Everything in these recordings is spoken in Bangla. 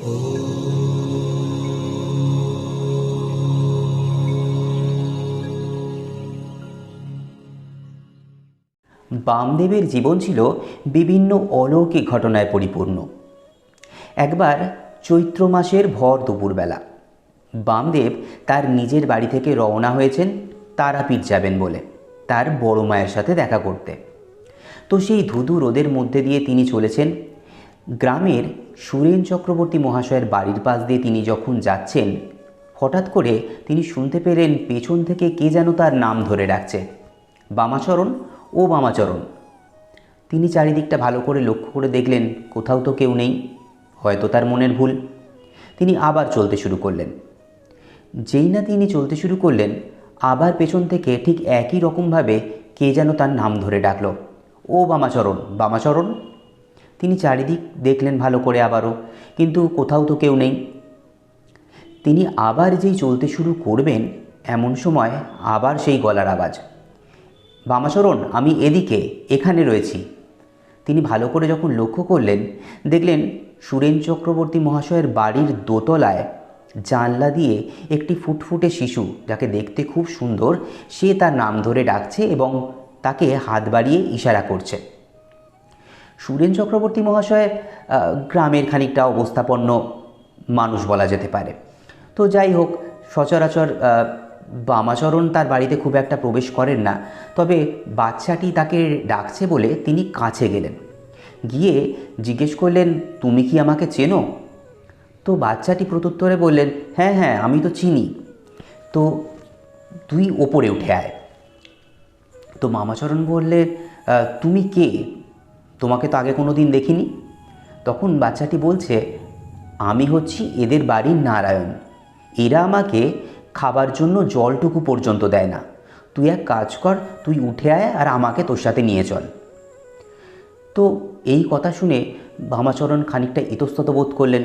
বামদেবের জীবন ছিল বিভিন্ন অলৌকিক ঘটনায় পরিপূর্ণ। একবার চৈত্র মাসের ভর দুপুরবেলা, বামদেব তার নিজের বাড়ি থেকে রওনা হয়েছেন, তারাপীঠ যাবেন বলে, তার বড় মায়ের সাথে দেখা করতে। তো সেই ধুধু রোদের মধ্যে দিয়ে তিনি চলেছেন গ্রামের সুরেন চক্রবর্তী মহাশয়ের বাড়ির পাশ দিয়ে তিনি যখন যাচ্ছেন, হঠাৎ করে তিনি শুনতে পেলেন পেছন থেকে কে যেন তার নাম ধরে ডাকছে। বামাচরণ ও বামাচরণ। তিনি চারিদিকটা ভালো করে লক্ষ্য করে দেখলেন, কোথাও তো কেউ নেই। হয়তো তার মনের ভুল। তিনি আবার চলতে শুরু করলেন। যেই না তিনি চলতে শুরু করলেন, আবার পেছন থেকে ঠিক একই রকমভাবে কে যেন তার নাম ধরে ডাকল। ও বামাচরণ বামাচরণ। তিনি চারিদিক দেখলেন ভালো করে আবারও, কিন্তু কোথাও তো কেউ নেই। তিনি আবার যেই চলতে শুরু করবেন, এমন সময় আবার সেই গলার আওয়াজ। বামাচরণ আমি এদিকে, এখানে রয়েছি। তিনি ভালো করে যখন লক্ষ্য করলেন, দেখলেন সুরেন চক্রবর্তী মহাশয়ের বাড়ির দোতলায় জানলা দিয়ে একটি ফুটফুটে শিশু, যাকে দেখতে খুব সুন্দর, সে তার নাম ধরে ডাকছে এবং তাকে হাত বাড়িয়ে ইশারা করছে। সুরেন চক্রবর্তী মহাশয় গ্রামের খানিকটা অবস্থাপন্ন মানুষ বলা যেতে পারে। তো যাই হোক, সচরাচর বামাচরণ তার বাড়িতে খুব একটা প্রবেশ করেন না। তবে বাচ্চাটি তাকে ডাকছে বলে তিনি কাছে গেলেন। গিয়ে জিজ্ঞেস করলেন, তুমি কি আমাকে চেনো? তো বাচ্চাটি প্রত্যুত্তরে বললেন হ্যাঁ হ্যাঁ আমি তো চিনি। তো তুই ওপরে উঠে আয়। তো মামাচরণ বললেন তুমি কে? তোমাকে তো আগে কোনো দিন দেখিনি। তখন বাচ্চাটি বলছে, আমি হচ্ছি এদের বাড়ির নারায়ণ। এরা আমাকে খাবার জন্য জলটুকু পর্যন্ত দেয় না। তুই এক কাজ কর, তুই উঠে আয় আর আমাকে তোর সাথে নিয়ে চল। তো এই কথা শুনে ভামাচরণ খানিকটা ইতস্তত বোধ করলেন।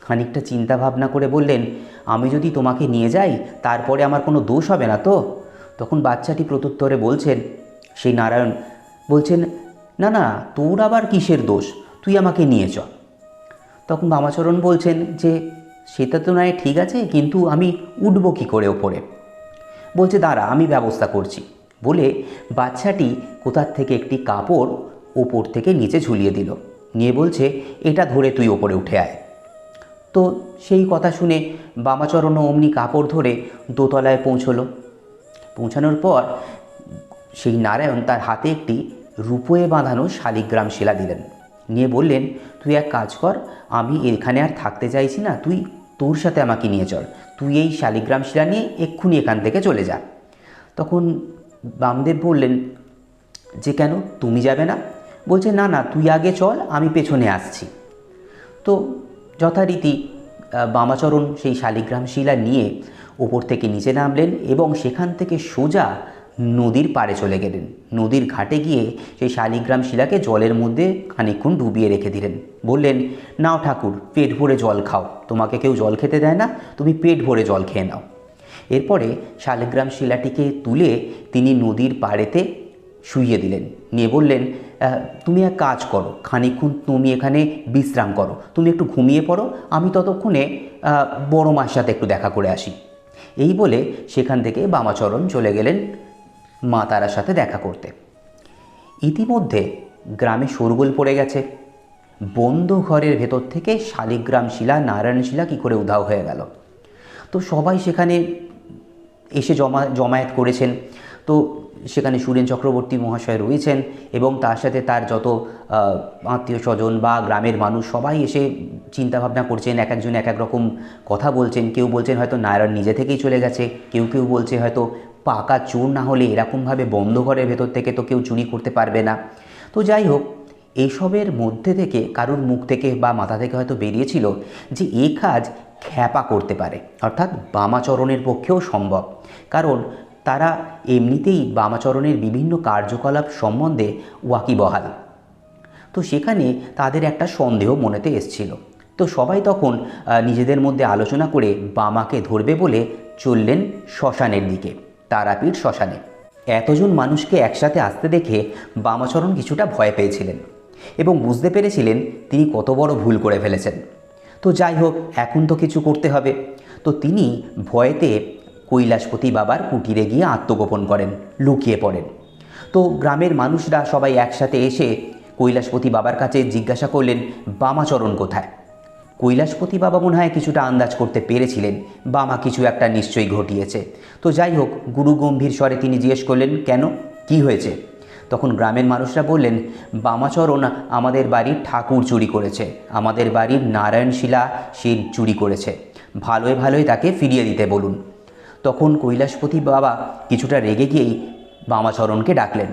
খানিকটা চিন্তা ভাবনা করে বললেন, আমি যদি তোমাকে নিয়ে যাই, তারপরে আমার কোনো দোষ হবে না তো? তখন বাচ্চাটি প্রত্যুত্তরে বলছেন, সেই নারায়ণ বলছেন না না, তোর আবার কিসের দোষ? তুই আমাকে নিয়ে চল তখন বামাচরণ বলছেন যে, সেটা তো নয়, ঠিক আছে, কিন্তু আমি উঠবো কী করে ওপরে? বলছে, দাঁড়া, আমি ব্যবস্থা করছি। বলে বাচ্চাটি কোথার থেকে একটি কাপড় ওপর থেকে নিচে ঝুলিয়ে দিল। নিয়ে বলছে, এটা ধরে তুই ওপরে উঠে আয়। তো সেই কথা শুনে বামাচরণও অমনি কাপড় ধরে দোতলায় পৌঁছলো। পৌঁছানোর পর সেই নারায়ণ তার হাতে একটি রূপোয়ে বাঁধানো শালিগ্রাম শিলা দিলেন। নিয়ে বললেন, তুই এক কাজ কর, আমি এখানে আর থাকতে চাইছি না, তুই তোর সাথে আমাকে নিয়ে চল। তুই এই শালিগ্রাম শিলা নিয়ে এক্ষুনি এখান থেকে চলে যা। তখন বামদেব বললেন, যে কেন? তুমি যাবে না? বলছে, না না, তুই আগে চল, আমি পেছনে আসছি। তো যথারীতি বামাচরণ সেই শালিগ্রাম শিলা নিয়ে ওপর থেকে নিচে নামলেন এবং সেখান থেকে সোজা নদীর পাড়ে চলে গেলেন। নদীর ঘাটে গিয়ে সেই শালিগ্রাম শিলাকে জলের মধ্যে খানিকক্ষণ ডুবিয়ে রেখে দিলেন। বললেন, নাও ঠাকুর, পেট ভরে জল খাও। তোমাকে কেউ জল খেতে দেয় না, তুমি পেট ভরে জল খেয়ে নাও। এরপরে শালিগ্রাম শিলাটিকে তুলে তিনি নদীর পাড়েতে শুইয়ে দিলেন। নিয়ে বললেন তুমি এক কাজ করো, খানিকক্ষণ তুমি এখানে বিশ্রাম করো। তুমি একটু ঘুমিয়ে পড়ো, আমি ততক্ষণে বড় মার সাথে একটু দেখা করে আসি। এই বলে সেখান থেকে বামাচরণ চলে গেলেন মা তারার সাথে দেখা করতে। ইতিমধ্যে গ্রামে শোরগোল পড়ে গেছে। বন্ধ ঘরের ভেতর থেকে শালিগ্রাম শিলা, নারায়ণ শিলা কী করে উধাও হয়ে গেল। তো সবাই সেখানে এসে জমা, জমায়েত করেছেন। তো সেখানে সুরেন চক্রবর্তী মহাশয় রয়েছেন এবং তার সাথে তার যত আত্মীয় স্বজন বা গ্রামের মানুষ সবাই এসে চিন্তাভাবনা করছেন, এক একজন এক এক রকম কথা বলছেন। কেউ বলছেন হয়তো নারায়ণ নিজে থেকেই চলে গেছে, কেউ কেউ বলছে হয়তো পাকা চোর না হলে এরকমভাবে বন্ধ ঘরের ভেতর থেকে তো কেউ চুরি করতে পারবে না। তো যাই হোক এইসবের মধ্যে থেকে, কারুর মুখ থেকে বা মাথা থেকে হয়তো বেরিয়েছিল যে এ কাজ খ্যাপা করতে পারে। অর্থাৎ বামাচরণের পক্ষেও সম্ভব। কারণ তারা এমনিতেই বামাচরণের বিভিন্ন কার্যকলাপ সম্বন্ধে ওয়াকিবহাল। তো সেখানে তাদের একটা সন্দেহ মনেতে এসছিল। তো সবাই তখন নিজেদের মধ্যে আলোচনা করে বামাকে ধরবে বলে চললেন শ্মশানের দিকে। তারাপীঠ শ্মশানে। এতজন মানুষকে একসাথে আসতে দেখে বামাচরণ কিছুটা ভয় পেয়েছিলেন এবং বুঝতে পেরেছিলেন তিনি কত বড় ভুল করে ফেলেছেন। তো যাই হোক, এখন তো কিছু করতে হবে। তো তিনি ভয়েতে কৈলাসপতি বাবার কুটিরে গিয়ে আত্মগোপন করেন, লুকিয়ে পড়েন। তো গ্রামের মানুষরা সবাই একসাথে এসে কৈলাসপতি বাবার কাছে জিজ্ঞাসা করলেন, বামাচরণ কোথায়? কৈলাসপতি বাবা মনে হয় কিছুটা আন্দাজ করতে পেরেছিলেন, বামা কিছু একটা নিশ্চয়ই ঘটিয়েছে। তো যাই হোক, গুরু গম্ভীর স্বরে তিনি জিজ্ঞেস করলেন, কেন? কি হয়েছে? তখন গ্রামের মানুষরা বললেন বামাচরণ আমাদের বাড়ির ঠাকুর চুরি করেছে। আমাদের বাড়ির নারায়ণ শিলা সে চুরি করেছে। ভালোই ভালোই তাকে ফিরিয়ে দিতে বলুন। তখন কৈলাসপতি বাবা কিছুটা রেগে গিয়েই বামাচরণকে ডাকলেন।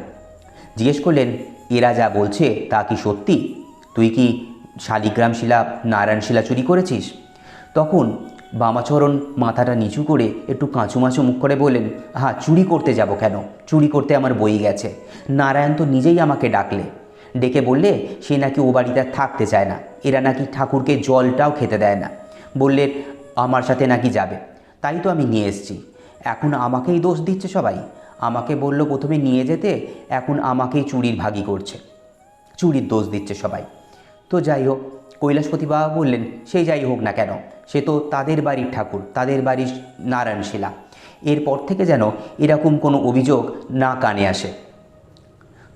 জিজ্ঞেস করলেন, এরা যা বলছে তা কি সত্যি? তুই কি শালিগ্রাম শিলা, নারায়ণ শিলা চুরি করেছিস? তখন বামাচরণ মাথাটা নিচু করে একটু কাঁচুমাচু মুখ করে বললেন হ্যাঁ চুরি করতে যাব কেন? চুরি করতে আমার বই গেছে। নারায়ণ তো নিজেই আমাকে ডাকলে। ডেকে বললে, সে নাকি ও বাড়িতে থাকতে চায় না। এরা নাকি ঠাকুরকে জলটাও খেতে দেয় না। বললে, আমার সাথে নাকি যাবে? তাই তো আমি নিয়ে এসেছি। এখন আমাকেই দোষ দিচ্ছে সবাই। আমাকে বলল প্রথমে নিয়ে যেতে, এখন আমাকেই চুরির ভাগি করছে। চুরির দোষ দিচ্ছে সবাই। তো যাই হোক কৈলাসপতি বাবা বললেন সেই যাই হোক না কেন, সে তো তাদের বাড়ির ঠাকুর, তাদের বাড়ির নারায়ণ শিলা এরপর থেকে যেন এরকম কোনো অভিযোগ না কানে আসে।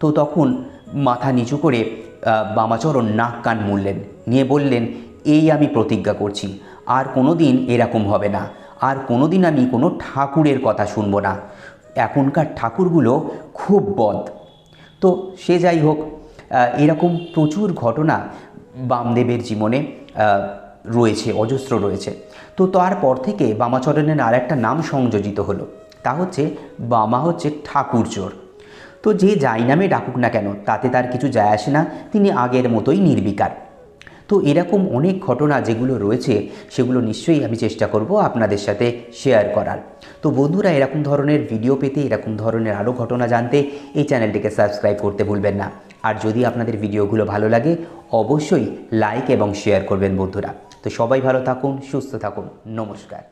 তো তখন মাথা নিচু করে বামাচরণ নাক কান মুড়লেন, নিয়ে বললেন, এই আমি প্রতিজ্ঞা করছি, আর কোনো দিন এরকম হবে না, আর কোনো দিন আমি কোনো ঠাকুরের কথা শুনব না। এখনকার ঠাকুরগুলো খুব বদ। তো সে যাই হোক এরকম প্রচুর ঘটনা বামদেবের জীবনে রয়েছে, অজস্র রয়েছে। তো তারপর থেকে বামাচরণের আর একটা নাম সংযোজিত হলো, তা হচ্ছে বামা হচ্ছে ঠাকুরচোর তো যে যাই নামে ডাকুক না কেন, তাতে তার কিছু যায় আসে না, তিনি আগের মতোই নির্বিকার। তো এরকম অনেক ঘটনা যেগুলো রয়েছে, সেগুলো নিশ্চয়ই আমি চেষ্টা করব আপনাদের সাথে শেয়ার করার। তো বন্ধুরা, এরকম ধরনের ভিডিও পেতে, এরকম ধরনের আরও ঘটনা জানতে এই চ্যানেলটিকে সাবস্ক্রাইব করতে ভুলবেন না। আর যদি আপনাদের ভিডিওগুলো ভালো লাগে, অবশ্যই লাইক এবং শেয়ার করবেন বন্ধুরা। তো সবাই ভালো থাকুন, সুস্থ থাকুন। নমস্কার।